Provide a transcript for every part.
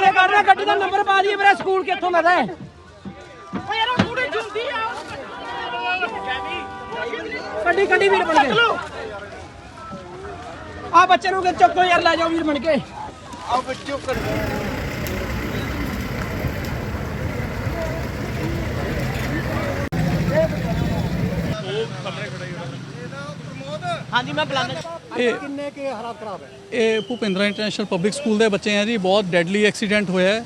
ਕੈਮਰੇ ਕਰ ਰਿਹਾ ਗੱਡੀ ਦਾ ਨੰਬਰ ਪਾ ਦਈਏ ਮੇਰਾ ਸਕੂਲ ਕਿੱਥੋਂ ਦਾ ਹੈ? ਓ ਯਾਰ ਉਹ ਕੁੜੀ ਜੁੰਦੀ ਆ। ਗੱਡੀ ਵੀਰ ਬਣ ਕੇ ਆ ਬੱਚੇ ਨੂੰ ਕਿ ਚੱਕੋ ਯਾਰ ਲੈ ਜਾਓ ਵੀਰ ਬਣ ਕੇ। ਹਾਂਜੀ ਮੈਂ ਬੁਲਾਣਾ ਇਹ ਕਿੰਨੇ ਕੇ ਹਾਲਾਤ ਖਰਾਬ ਹੈ? ਇਹ ਭੁਪਿੰਦਰਾ ਇੰਟਰਨੈਸ਼ਨਲ ਪਬਲਿਕ ਸਕੂਲ ਦੇ ਬੱਚੇ ਆ ਜੀ ਬਹੁਤ ਡੈਡਲੀ ਐਕਸੀਡੈਂਟ ਹੋਇਆ ਹੈ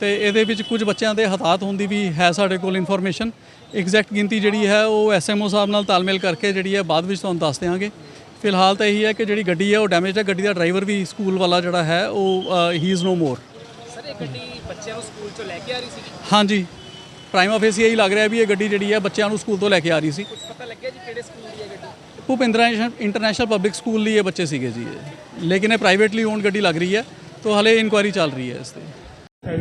ਤੇ ਇਹਦੇ ਵਿੱਚ ਕੁਝ ਬੱਚਿਆਂ ਦੇ ਹਤਾਹਤ ਹੋਣ ਦੀ ਵੀ ਹੈ ਸਾਡੇ ਕੋਲ ਇਨਫੋਰਮੇਸ਼ਨ ਐਗਜ਼ੈਕਟ ਗਿਣਤੀ ਜਿਹੜੀ ਹੈ ਉਹ ਐਸਐਮਓ ਸਾਹਿਬ ਨਾਲ ਤਾਲਮੇਲ ਕਰਕੇ ਜਿਹੜੀ ਹੈ ਬਾਅਦ ਵਿੱਚ ਤੁਹਾਨੂੰ ਦੱਸ ਦਿਆਂਗੇ। ਫਿਲਹਾਲ ਤਾਂ ਇਹੀ ਹੈ ਕਿ ਜਿਹੜੀ ਗੱਡੀ ਹੈ ਉਹ ਡੈਮੇਜ ਹੈ ਗੱਡੀ ਦਾ ਡਰਾਈਵਰ ਵੀ ਸਕੂਲ ਵਾਲਾ ਜਿਹੜਾ ਹੈ ਉਹ ਹੀ ਇਜ਼ ਨੋ ਮੋਰ ਸਰ ਇਹ ਗੱਡੀ ਬੱਚਿਆਂ ਨੂੰ ਸਕੂਲ ਚੋਂ ਲੈ ਕੇ ਆ ਰਹੀ ਸੀ ਹਾਂਜੀ। ਪ੍ਰਾਈਮ ਆਫਿਸ ਇਹੀ ਲੱਗ ਰਿਹਾ ਵੀ ਇਹ ਗੱਡੀ ਜਿਹੜੀ ਹੈ ਬੱਚਿਆਂ ਨੂੰ ਸਕੂਲ ਤੋਂ ਲੈ ਕੇ ਆ ਰਹੀ ਸੀ। ਕੁਝ ਪਤਾ ਲੱਗਿਆ ਜੀ ਕਿਹੜੇ ਸਕੂਲ ਦੀ ਹੈ ਗੱਡੀ ਭੁਪਿੰਦਰਾ ਇੰਟਰਨੈਸ਼ਨਲ ਪਬਲਿਕ ਸਕੂਲ ਲਈ ਇਹ ਬੱਚੇ ਸੀਗੇ ਜੀ ਇਹ। ਲੇਕਿਨ ਇਹ ਪ੍ਰਾਈਵੇਟਲੀ ਓਨਡ ਗੱਡੀ ਲੱਗ ਰਹੀ ਹੈ ਤੋਂ ਹਲੇ ਇਨਕੁਆਇਰੀ ਚੱਲ ਰਹੀ ਹੈ ਇਸ ਤੇ ਸਾਰੇ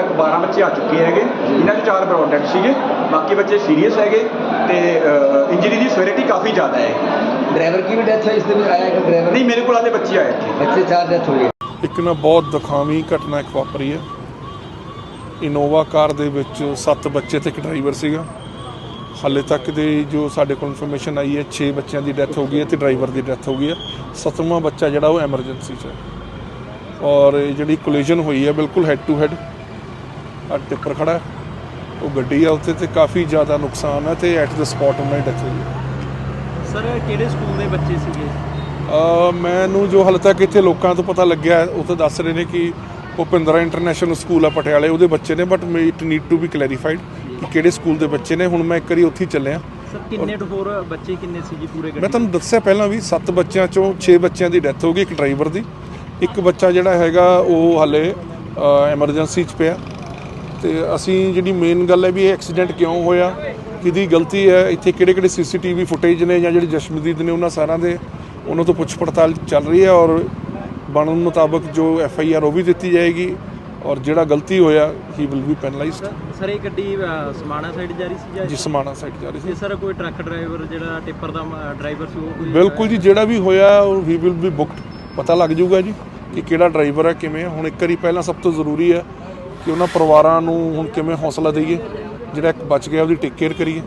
ਤੱਕ 12 ਬੱਚੇ ਆ ਚੁੱਕੇ ਹੈਗੇ। ਇਹਨਾਂ ਚ ਚਾਰ ਬ੍ਰੌਡ ਡੈਡ ਸੀਗੇ ਬਾਕੀ ਬੱਚੇ ਸੀਰੀਅਸ ਹੈਗੇ ਤੇ ਇੰਜਰੀ ਦੀ ਸਵੇਰਿਟੀ ਕਾਫੀ ਜ਼ਿਆਦਾ ਹੈ। ਡਰਾਈਵਰ ਕੀ ਵੀ ਡੈਥ ਹੋਈ ਇਸ ਦੇ ਵਿੱਚ ਆਇਆ ਇੱਕ ਡਰਾਈਵਰ ਨਹੀਂ ਮੇਰੇ ਕੋਲ ਆਦੇ ਬੱਚੇ ਆਏ ਇੱਥੇ। ਬੱਚੇ ਚਾਰ ਡੈਥ ਹੋ ਗਏ। ਇੱਕ ਨਾ ਬਹੁਤ ਦੁਖਾਵੀਂ ਘਟਨਾ ਇੱਕ ਵਾਪਰੀ ਹੈ। ਇਨੋਵਾ ਕਾਰ ਦੇ ਵਿੱਚ ਸੱਤ ਬੱਚੇ ਤੇ ਇੱਕ ਡਰਾਈਵਰ ਸੀਗਾ। ਹਾਲੇ ਤੱਕ ਦੇ ਜੋ ਸਾਡੇ ਕੋਲ ਇਨਫੋਰਮੇਸ਼ਨ ਆਈ ਹੈ 6 ਬੱਚਿਆਂ ਦੀ ਡੈਥ ਹੋ ਗਈ ਹੈ ਤੇ ਡਰਾਈਵਰ ਦੀ ਡੈਥ ਹੋ ਗਈ ਹੈ। ਸੱਤਵਾਂ ਬੱਚਾ ਜਿਹੜਾ ਉਹ ਐਮਰਜੈਂਸੀ 'ਚ ਹੈ। ਔਰ ਜਿਹੜੀ ਕੋਲੀਜਨ ਹੋਈ ਹੈ ਬਿਲਕੁਲ ਹੈਡ ਟੂ ਹੈਡ ਆ ਟਿੱਪਰ ਖੜਾ ਹੈ। ਉਹ ਗੱਡੀ ਆ ਉੱਤੇ ਤੇ ਕਾਫੀ ਜ਼ਿਆਦਾ ਨੁਕਸਾਨ ਹੈ ਤੇ ਐਟ ਦ ਸਪੌਟ ਉਹਨਾਂ ਦੀ ਡੈਥ ਹੋਈ ਹੈ। ਸਰ ਕਿਹੜੇ ਸਕੂਲ ਦੇ ਬੱਚੇ ਸੀਗੇ? ਅ ਮੈਨੂੰ ਜੋ ਹਾਲੇ ਤੱਕ ਇੱਥੇ ਲੋਕਾਂ ਤੋਂ ਪਤਾ ਲੱਗਿਆ ਹੈ, ਉਹ ਤਾਂ ਦੱਸ ਰਹੇ ਨੇ ਕਿ ਭੁਪਿੰਦਰਾ ਇੰਟਰਨੈਸ਼ਨਲ ਸਕੂਲ ਆ ਪਟਿਆਲੇ ਉਹਦੇ ਬੱਚੇ ਨੇ but it need to be clarified ਕਿ ਕਿਹੜੇ ਸਕੂਲ ਦੇ ਬੱਚੇ ਨੇ। ਹੁਣ ਮੈਂ ਇੱਕ ਵਾਰੀ ਉੱਥੇ ਹੀ ਚੱਲਿਆ। ਸਰ ਕਿੰਨੇ ਹੋਰ ਬੱਚੇ ਕਿੰਨੇ ਸੀ ਜੀ ਪੂਰੇ ਮੈਂ ਤੁਹਾਨੂੰ ਦੱਸਿਆ ਪਹਿਲਾਂ ਵੀ 7 ਬੱਚਿਆਂ ਚੋਂ 6 ਬੱਚਿਆਂ ਦੀ ਡੈਥ ਹੋ ਗਈ ਇੱਕ ਡਰਾਈਵਰ ਦੀ। ਇੱਕ ਬੱਚਾ ਜਿਹੜਾ ਹੈਗਾ ਉਹ ਹਾਲੇ ਐਮਰਜੈਂਸੀ 'ਚ ਪਿਆ। ਤੇ ਅਸੀਂ ਜਿਹੜੀ ਮੇਨ ਗੱਲ ਹੈ ਵੀ ਇਹ ਐਕਸੀਡੈਂਟ ਕਿਉਂ ਹੋਇਆ ਕਿਹਦੀ ਗਲਤੀ ਹੈ ਇੱਥੇ ਕਿਹੜੇ ਕਿਹੜੇ ਸੀਸੀਟੀਵੀ ਫੁਟੇਜ ਨੇ ਜਾਂ ਜਿਹੜੇ ਜਸ਼ਮਦੀਦ ਨੇ ਉਹਨਾਂ ਸਾਰਿਆਂ ਦੇ ਉਹਨਾਂ ਤੋਂ ਪੁੱਛ ਪੜਤਾਲ ਚੱਲ ਰਹੀ ਹੈ ਔਰ ਬਣਨ ਮੁਤਾਬਕ ਜੋ ਐਫ ਆਈ ਆਰ ਉਹ ਵੀ ਦਿੱਤੀ ਜਾਏਗੀ ਔਰ ਜਿਹੜਾ ਗਲਤੀ ਹੋਇਆ he will be penalized sir ਇਹ ਗੱਡੀ ਸਮਾਣਾ ਸਾਈਡ ਜਾ ਰਹੀ ਸੀ ਜਾਂ ਸਮਾਣਾ ਸਾਈਡ ਜਾ ਰਹੀ ਸੀ। ਸਰ ਕੋਈ ਟਰੱਕ ਡਰਾਈਵਰ ਜਿਹੜਾ ਟਿੱਪਰ ਦਾ ਡਰਾਈਵਰ ਸੀ ਉਹ ਕੋਈ ਬਿਲਕੁਲ ਜੀ ਜਿਹੜਾ ਵੀ ਹੋਇਆ ਉਹ ਵੀ ਵਿਲ ਬੀ ਬੁੱਕਡ ਪਤਾ ਲੱਗ ਜਾਊਗਾ ਜੀ ਕਿ ਕਿਹੜਾ ਡਰਾਈਵਰ ਹੈ ਕਿਵੇਂ। ਹੁਣ ਇੱਕ ਵਾਰੀ ਪਹਿਲਾਂ ਸਭ ਤੋਂ ਜ਼ਰੂਰੀ ਹੈ ਕਿ ਉਹਨਾਂ ਪਰਿਵਾਰਾਂ ਨੂੰ ਹੁਣ ਕਿਵੇਂ ਹੌਸਲਾ ਦਈਏ? ਜਿਹੜਾ ਇੱਕ ਬਚ ਗਿਆ ਉਹਦੀ ਟੇਕ ਕੇਅਰ ਕਰੀਏ।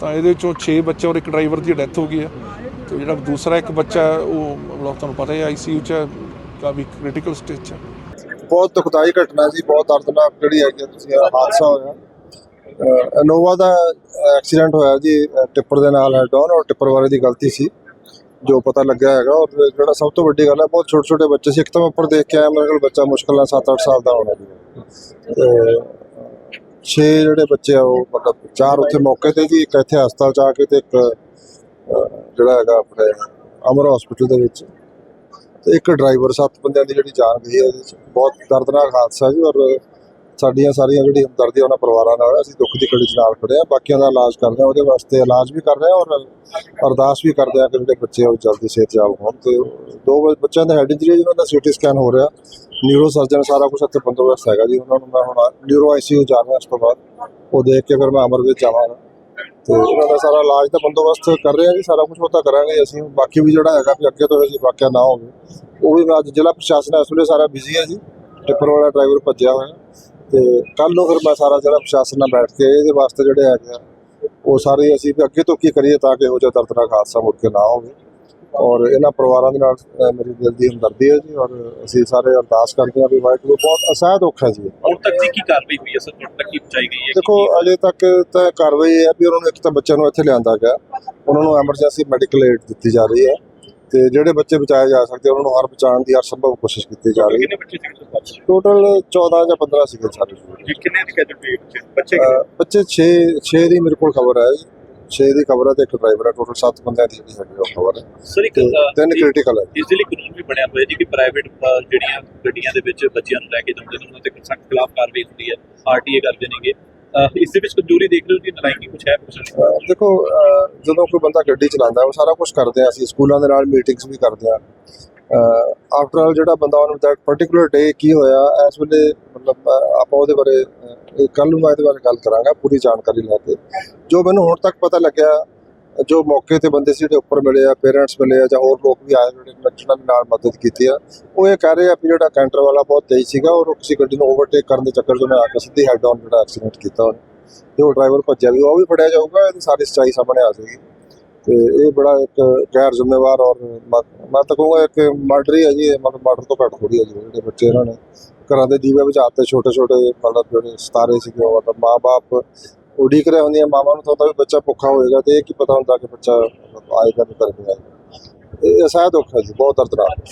ਤਾਂ ਇਹਦੇ ਚੋਂ 6 ਬੱਚੇ ਔਰ ਇੱਕ ਡਰਾਈਵਰ ਦੀ ਡੈਥ ਹੋ ਗਈ ਹੈ ਤੇ ਜਿਹੜਾ ਦੂਸਰਾ ਇੱਕ ਬੱਚਾ ਉਹ ਮਤਲਬ ਤੁਹਾਨੂੰ ਪਤਾ ਹੀ ਆਈਸੀਯੂ ਚ ਕਾਫੀ ਕ੍ਰਿਟੀਕਲ ਸਟੇਜ 'ਚ ਬਹੁਤ ਦੁਖਦਾਈ ਘਟਨਾ ਸੀ ਬਹੁਤ ਦਰਦਨਾਕ ਜਿਹੜੀ ਹੈਗੀ ਆ, ਤੁਸੀਂ ਇਹ ਹਾਦਸਾ ਹੋਇਆ। ਇਨੋਵਾ ਦਾ ਐਕਸੀਡੈਂਟ ਹੋਇਆ ਜੀ ਟਿੱਪਰ ਦੇ ਨਾਲ ਹੈ ਔਨ ਔਰ ਟਿੱਪਰ ਵਾਲੇ ਦੀ ਗਲਤੀ ਸੀ। ਜੋ ਪਤਾ ਲੱਗਿਆ ਹੈਗਾ ਔਰ ਜਿਹੜਾ ਸਭ ਤੋਂ ਵੱਡੀ ਗੱਲ ਹੈ, ਬਹੁਤ ਛੋਟੇ ਛੋਟੇ ਬੱਚੇ ਸੀ। ਇੱਕ ਤਾਂ ਮੈਂ ਉੱਪਰ ਦੇਖ ਕੇ ਆਇਆ, ਮੇਰੇ ਕੋਲ ਬੱਚਾ ਮੁਸ਼ਕਲ ਨਾਲ 7-8 ਸਾਲ ਦਾ ਹੋਣਾ ਜੀ। ਤੇ ਛੇ ਜਿਹੜੇ ਬੱਚੇ ਆ, ਉਹ ਮਤਲਬ ਚਾਰ ਉੱਥੇ ਮੌਕੇ ਤੇ ਜੀ, ਇੱਕ ਇੱਥੇ ਹਸਪਤਾਲ ਚ ਆ ਕੇ ਤੇ ਇੱਕ ਜਿਹੜਾ ਹੈਗਾ ਆਪਣੇ ਅਮਰ ਹਸਪੀਟਲ ਦੇ ਵਿੱਚ। ਤੇ ਇੱਕ ਡਰਾਈਵਰ ਸੱਤ ਬੰਦਿਆਂ ਦੀ ਜਿਹੜੀ ਜਾਨ ਗਈ ਹੈ, ਇਹਦੇ ਚ ਬਹੁਤ ਦਰਦਨਾਕ ਹਾਦਸਾ ਜੀ ਔਰ ਸਾਡੀਆਂ ਸਾਰੀਆਂ ਜਿਹੜੀ ਹਮਦਰਦੀ ਉਹਨਾਂ ਪਰਿਵਾਰਾਂ ਨਾਲ ਹੈ। ਅਸੀਂ ਦੁੱਖ ਦੀ ਘੜੀ ਚ ਨਾਲ ਖੜੇ ਆ ਬਾਕੀਆਂ ਦਾ ਇਲਾਜ ਕਰ ਰਹੇ ਆ ਉਹਦੇ ਵਾਸਤੇ ਇਲਾਜ ਵੀ ਕਰ ਰਹੇ ਆ ਔਰ ਅਰਦਾਸ ਵੀ ਕਰਦੇ ਆ ਕਿ ਜਿਹੜੇ ਬੱਚੇ ਆ ਉਹ ਜਲਦੀ ਸਿਹਤਯਾਬ ਹੋਣ ਤੇ ਦੋ ਬੱਚਿਆਂ ਦਾ ਹੈਡ ਇੰਜਰੀ ਜਿਹਨਾਂ ਦਾ ਸੀਟੀ ਸਕੈਨ ਹੋ ਰਿਹਾ ਨਿਊਰੋ ਸਰਜਨ ਸਾਰਾ ਕੁਝ ਇੱਥੇ ਬੰਦੋਬਸਤ ਹੈਗਾ ਜੀ, ਉਹਨਾਂ ਨੂੰ ਮੈਂ ਹੁਣ ਨਿਊਰੋ ਆਈਸੀਯੂ ਜਾ ਰਿਹਾ ਉਸ ਤੋਂ ਬਾਅਦ, ਉਹ ਦੇਖ ਕੇ ਫਿਰ ਮੈਂ ਅਮਰ ਵਿੱਚ ਜਾਵਾਂਗਾ ਤੇ ਉਹਨਾਂ ਦਾ ਸਾਰਾ ਇਲਾਜ ਦਾ ਬੰਦੋਬਸਤ ਕਰ ਰਹੇ ਆ ਜੀ, ਸਾਰਾ ਕੁਝ ਉਹ ਤਾਂ ਕਰਾਂਗੇ ਅਸੀਂ ਬਾਕੀ ਵੀ ਜਿਹੜਾ ਹੈਗਾ ਵੀ ਅੱਗੇ ਤੋਂ ਇਹ ਵਾਕਿਆ ਨਾ ਹੋਵੇ, ਉਹ ਵੀ ਮੈਂ ਅੱਜ ਜ਼ਿਲ੍ਹਾ ਪ੍ਰਸ਼ਾਸਨ ਇਸ ਵੇਲੇ ਸਾਰਾ ਬਿਜ਼ੀ ਹੈ ਜੀ, ਟਿੱਪਰ ਵਾਲਾ ਡਰਾਈਵਰ ਭੱਜਿਆ ਹੋਇਆ ਤੇ ਕੱਲ ਨੂੰ ਫਿਰ ਮੈਂ ਸਾਰਾ ਜ਼ਿਲ੍ਹਾ ਪ੍ਰਸ਼ਾਸਨ ਨਾਲ ਬੈਠ ਕੇ ਇਹਦੇ ਵਾਸਤੇ ਜਿਹੜੇ ਹੈਗੇ ਆ ਉਹ ਸਾਰੇ ਅਸੀਂ ਵੀ ਅੱਗੇ ਤੋਂ ਕੀ ਕਰੀਏ ਤਾਂ ਕਿ ਇਹੋ ਜਿਹਾ ਦਰਦਨਾਕ ਹਾਦਸਾ ਮੁੜ ਕੇ ਨਾ ਹੋਵੇ। ਔਰ ਇਹਨਾਂ ਪਰਿਵਾਰਾਂ ਦੇ ਨਾਲ ਮੇਰੀ ਦਿਲ ਦੀ ਹਮਦਰਦੀ ਹੈ ਜੀ ਔਰ ਅਸੀਂ ਸਾਰੇ ਅਰਦਾਸ ਕਰਦੇ ਹਾਂ ਵੀ ਵਾਹਿਗੁਰੂ ਬਹੁਤ ਅਸਹਿ ਦੁੱਖ ਹੈ ਜੀ। ਹੁਣ ਤੱਕ ਦੀ ਕੀ ਕਾਰਵਾਈ ਹੋਈ ਹੈ ਸਰ? ਤੱਕ ਕੀ ਪਹੁੰਚਾਈ ਗਈ ਹੈ? ਦੇਖੋ ਅਜੇ ਤੱਕ ਤਾਂ ਕਾਰਵਾਈ ਇਹ ਹੈ ਵੀ ਉਹਨਾਂ ਨੂੰ ਇੱਕ ਤਾਂ ਬੱਚਿਆਂ ਨੂੰ ਇੱਥੇ ਲਿਆਂਦਾ ਗਿਆ। ਉਹਨਾਂ ਨੂੰ ਐਮਰਜੈਂਸੀ ਮੈਡੀਕਲ ਏਡ ਦਿੱਤੀ ਜਾ ਰਹੀ ਹੈ। ਤੇ ਜਿਹੜੇ ਬੱਚੇ ਬਚਾਏ ਜਾ ਸਕਦੇ ਉਹਨਾਂ ਨੂੰ ਹਰ ਬਚਾਉਣ ਦੀ ਹਰ ਸੰਭਵ ਕੋਸ਼ਿਸ਼ ਕੀਤੀ ਜਾ ਰਹੀ ਹੈ। ਕਿੰਨੇ ਬੱਚੇ ਸੀ ਟੋਟਲ 14 ਜਾਂ 15 ਸੀਗੇ ਸਾਰੇ ਜੀ ਕਿੰਨੇ ਦੀ ਕੈਜੂਅਲਟੀ ਹੋਈ ਬੱਚੇ? ਅਹ ਬੱਚੇ 6 6 ਦੀ ਮੇਰੇ ਕੋਲ ਖਬਰ ਹੈ 6 ਦੀ ਖਬਰ ਹੈ ਤੇ ਇੱਕ ਡਰਾਈਵਰ ਹੈ। ਟੋਟਲ 7 ਬੰਦਿਆਂ ਦੀ ਜਿਹੜੀ ਹੈਗੀ ਉਹ ਖਬਰ ਹੈ। ਸਰ ਇੱਕ ਤੇ ਤਿੰਨ ਕ੍ਰਿਟੀਕਲ ਹੈ। ਇਸ ਲਈ ਕਾਨੂੰਨ ਵੀ ਬਣਿਆ ਹੋਇਆ ਜੀ ਕਿ ਪ੍ਰਾਈਵੇਟ ਜਿਹੜੀਆਂ ਗੱਡੀਆਂ ਦੇ ਵਿੱਚ ਬੱਚਿਆਂ ਨੂੰ ਲੈ ਕੇ ਜਾਂਦੇ ਨੇ ਉਹਨਾਂ ਤੇ ਸਖਤ ਖਿਲਾਫ ਕਾਰਵਾਈ ਹੁੰਦੀ ਹੈ। ਆਰਟੀਏ ਕਰਦੇ ਨੇਗੇ। ਇਸ ਦੇ ਵਿੱਚ ਕਮਜ਼ੋਰੀ ਦੇਖ ਰਹੇ ਹੋ ਜੀ ਨਲਾਇਕੀ ਕੁਝ ਹੈ, ਕੁਛ ਦੇਖੋ ਜਦੋਂ ਕੋਈ ਬੰਦਾ ਗੱਡੀ ਚਲਾਉਂਦਾ, ਉਹ ਸਾਰਾ ਕੁਝ ਕਰਦੇ ਆ ਅਸੀਂ, ਸਕੂਲਾਂ ਦੇ ਨਾਲ ਮੀਟਿੰਗਸ ਵੀ ਕਰਦੇ ਆ। ਆਫਟਰ ਆਲ ਜਿਹੜਾ ਬੰਦਾ ਉਹਨੂੰ ਦੈਟ ਪਾਰਟਿਕੂਲਰ ਡੇ ਕੀ ਹੋਇਆ, ਇਸ ਵੇਲੇ ਮਤਲਬ ਆਪਾਂ ਉਹਦੇ ਬਾਰੇ ਕੱਲ ਨੂੰ ਮੈਂ ਇਹਦੇ ਬਾਰੇ ਗੱਲ ਕਰਾਂਗਾ, ਪੂਰੀ ਜਾਣਕਾਰੀ ਲੈ ਕੇ। ਜੋ ਮੈਨੂੰ ਹੁਣ ਤੱਕ ਪਤਾ ਲੱਗਿਆ ਜੋ ਮੌਕੇ ਤੇ ਬੰਦੇ ਸੀ ਜਿਹੜੇ ਉੱਪਰ ਮਿਲੇ ਆ ਪੇਰੈਂਟਸ ਮਿਲੇ ਆ ਜਾਂ ਹੋਰ ਲੋਕ ਵੀ ਆਏ ਜਿਹੜੇ ਜਿਨ੍ਹਾਂ ਨੇ ਨਾਲ ਮਦਦ ਕੀਤੀ ਆ। ਉਹ ਇਹ ਕਹਿ ਰਹੇ ਆ ਵੀ ਜਿਹੜਾ ਕੈਂਟਰ ਵਾਲਾ ਬਹੁਤ ਤੇਜ਼ ਸੀਗਾ ਔਰ ਕਿਸੇ ਗੱਡੀ ਨੂੰ ਓਵਰਟੇਕ ਕਰਨ ਦੇ ਚੱਕਰ 'ਚ ਉਹਨੇ ਆ ਕੇ ਸਿੱਧੀ ਹੈਡ ਆਨ ਜਿਹੜਾ ਐਕਸੀਡੈਂਟ ਕੀਤਾ ਉਹਨੇ। ਤੇ ਉਹ ਡਰਾਈਵਰ ਭੱਜਿਆ ਵੀ, ਉਹ ਵੀ ਫੜਿਆ ਜਾਊਗਾ, ਇਹਦੀ ਸਾਰੀ ਸੱਚਾਈ ਸਾਹਮਣੇ ਆ ਜਾਏਗੀ। ਤੇ ਇਹ ਬੜਾ ਇੱਕ ਗੈਰ ਜ਼ਿੰਮੇਵਾਰ ਔਰ ਮੈਂ ਤਾਂ ਕਹੂੰਗਾ ਇੱਕ ਮਰਡਰ ਹੀ ਹੈ ਜੀ, ਇਹ ਮਤਲਬ ਮਰਡਰ ਤੋਂ ਘੱਟ ਥੋੜੀ ਹੈ ਜੀ, ਜਿਹੜੇ ਬੱਚੇ ਇਹਨਾਂ ਨੇ। ਘਰਾਂ ਦੇ ਦੀਵੇ ਵਿੱਚ ਆਤੇ ਛੋਟੇ ਛੋਟੇ ਮਤਲਬ ਜਿਹੜੇ ਸਤਾਰੇ ਸੀਗੇ, ਉਹ ਮਤਲਬ ਮਾਂ-ਬਾਪ ਉਡੀਕ ਰਹੇ ਹੁੰਦੀਆਂ ਮਾਵਾਂ ਨੂੰ ਤਾਂ ਵੀ ਬੱਚਾ ਭੁੱਖਾ ਹੋਏਗਾ ਤੇ ਇਹ ਕੀ ਪਤਾ ਹੁੰਦਾ ਕਿ ਬੱਚਾ ਮਤਲਬ ਆਏਗਾ ਨਹੀਂ ਕਰੇਗਾ ਇਹ ਅਸਹਿ ਦੁੱਖ ਹੈ ਜੀ, ਬਹੁਤ ਦਰਦਨਾਕ।